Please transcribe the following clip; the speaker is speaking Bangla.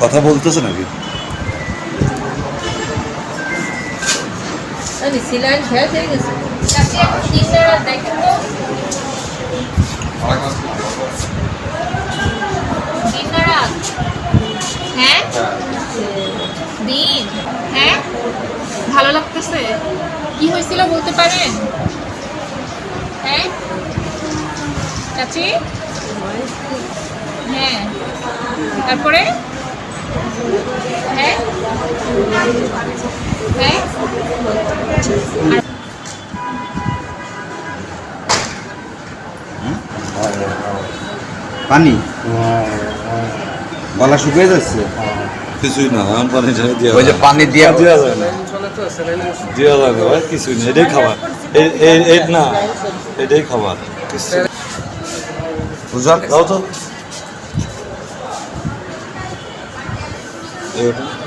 কথা বলতেছে নাকি? হয়ে হ্যাঁ? দিন। হ্যাঁ? ভালো লাগতেছে? কি হয়েছিল বলতে পারেন? হ্যাঁ? চাচি? হ্যাঁ। তারপরে? হ্যাঁ। হ্যাঁ। পানি? গলা শুকিয়ে যাচ্ছে? কিছুই না এখন পানি ছাড়া দেওয়া ওই যে পানি দিয়ে দেওয়া যায় না দেওয়া যায় না ভাই কিছুই না এটাই খাবার। এই- না এটাই খাবার। বুঝার দাও তো। এই ওটা।